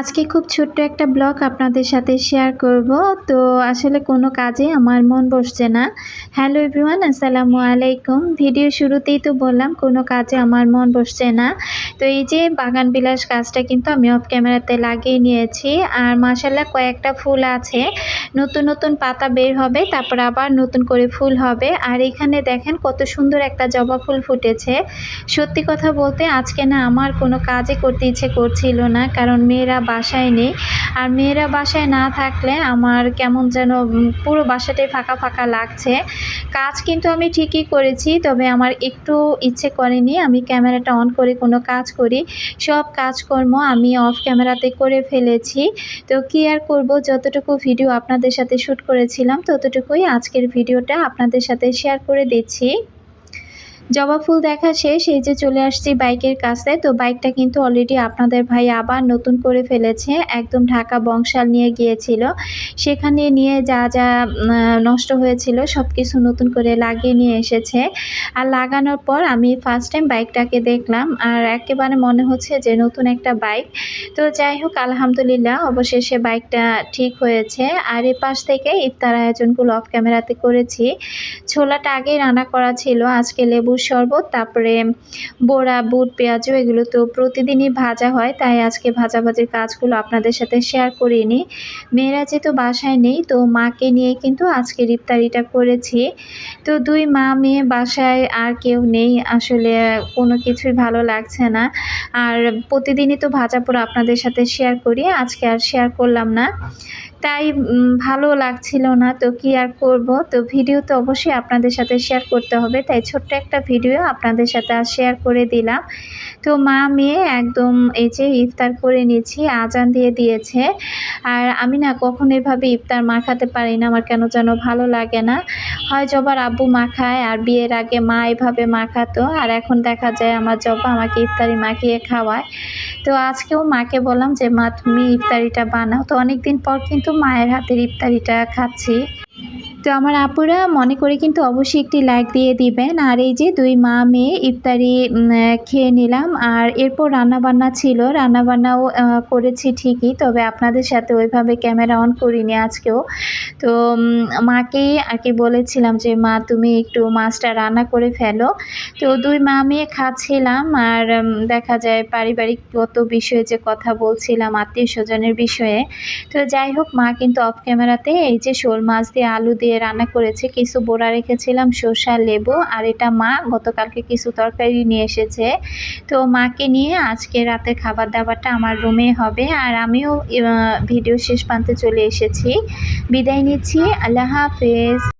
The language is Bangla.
আজকে খুব ছোট্ট একটা ব্লগ আপনাদের সাথে শেয়ার করব। তো আসলে কোনো কাজে আমার মন বসছে না। হ্যালো এভরিওয়ান, আসসালামু আলাইকুম। ভিডিও শুরুতেই তো বললাম, কোনো কাজে আমার মন বসছে না। তো এই যে বাগান বিলাস গাছটা কিন্তু আমি অফ ক্যামেরাতে লাগিয়ে নিয়েছি। আর মাসাল্লাহ কয়েকটা ফুল আছে। নতুন নতুন পাতা বের হবে, তারপর আবার নতুন করে ফুল হবে। আর এখানে দেখেন কত সুন্দর একটা জবা ফুল ফুটেছে। সত্যি কথা বলতে আজকে না আমার কোনো কাজে করতে ইচ্ছে করছিল না, কারণ মেয়েরা বাসায় নেই। আর মেয়েরা বাসায় না থাকলে আমার কেমন যেন পুরো বাসাটাই ফাঁকা ফাঁকা লাগছে। কাজ কিন্তু আমি ঠিকই করেছি, তবে আমার একটু ইচ্ছে করেনি। আমি ক্যামেরাটা অন করে কোনো কাজ করি, সব কাজকর্ম আমি অফ ক্যামেরাতে করে ফেলেছি। তো কি আর করব? যতটুকু ভিডিও আপনাদের সাথে শ্যুট করেছিলাম, ততটুকুই আজকের ভিডিওটা আপনাদের সাথে শেয়ার করে দিচ্ছি। জবা ফুল দেখা শেষ, এই যে চলে আসছি বাইকের কাছে। তো বাইকটা কিন্তু অলরেডি আপনাদের ভাই আবার নতুন করে ফেলেছে, একদম ঢাকা বংশাল নিয়ে গিয়েছিল। সেখানে নিয়ে যা যা নষ্ট হয়েছিল সব কিছু নতুন করে লাগিয়ে নিয়ে এসেছে। আর লাগানোর পর আমি ফার্স্ট টাইম বাইকটাকে দেখলাম, আর একেবারে মনে হচ্ছে যে নতুন একটা বাইক। তো যাই হোক, আলহামদুলিল্লাহ, অবশেষে বাইকটা ঠিক হয়েছে। আর এ পাশ থেকে ইফতার আয়োজনগুলো অফ ক্যামেরাতে করেছি। ছোলাটা আগেই রান্না করা ছিল, আজকে লেবুর শরবত, তারপরে বড়া, বুট পেঁয়াজু এগুলো তো প্রতিদিনই ভাজা হয়। তাই আজকে ভাজাভাজির কাজগুলো আপনাদের সাথে শেয়ার করিনি। মেয়েরা যেহেতু বাসায় নেই, তো মাকে নিয়ে কিন্তু আজকে ইফতারিটা করেছি। তো দুই মা, মেয়ে বাসায় আর কেউ নেই, আসলে কোনো কিছুই ভালো লাগছে না। আর প্রতিদিনই তো ভাজা পোড়া আপনাদের সাথে শেয়ার করি, আজকে আর শেয়ার করলাম না। তাই ভালো লাগছিল না, তো কি আর করব? তো ভিডিও তো অবশ্যই আপনাদের সাথে শেয়ার করতে হবে, তাই ছোট্ট একটা ভিডিও আপনাদের সাথে আর শেয়ার করে দিলাম। তো মা মেয়ে একদম এই যে ইফতার করে নিয়েছি, আজান দিয়ে দিয়েছে। আর আমি না কখনো এভাবে ইফতার মাখাতে পারি না, আমার কেন যেন ভালো লাগে না। হয় জবার আব্বু মাখায় আর বিয়ের আগে মা এভাবে মাখাতো আর এখন দেখা যায় আমার জবা আমাকে ইফতারি মাখিয়ে খাওয়ায়। তো আজকেও মাকে বললাম যে, মা, তুমি ইফতারিটা বানাও। তো অনেকদিন পর কিন্তু মায়ের হাতের ইফতারিটা খাচ্ছি। তো আমার আপুরা মনে করে কিন্তু অবশ্যই একটি লাইক দিয়ে দিবেন। আর এই যে দুই মা মেয়ে ইফতারি খেয়ে নিলাম। আর এরপর রান্নাবান্না ছিল। রান্নাবান্নাও করেছি ঠিকই। তবে আপনাদের সাথে ওইভাবে ক্যামেরা অন করিনি আজকেও। তো মাকে আর কি বলেছিলাম যে, মা, তুমি একটু মাছটা রান্না করে ফেলো। তো দুই মা মেয়ে খাচ্ছিলাম। আর দেখা যায় পারিবারিক কত বিষয়ে যে কথা বলছিলাম আত্মীয় স্বজনের বিষয়ে। তো যাই হোক, মা কিন্তু অফ ক্যামেরাতে এই যে শোল মাছ দিয়ে আলু দিয়ে রান্না করেছে। কিছু বোড়া রেখেছিলাম শসা লেবু, আর এটা মা গতকালকে কিছু তরকারি নিয়ে এসেছে। তো মাকে নিয়ে আজকে রাতে খাবার দাবারটা আমার রুমে হবে, আর আমিও ভিডিও শেষ প্রান্তে চলে এসেছি। বিদায় নিচ্ছি। আল্লাহ হাফেজ।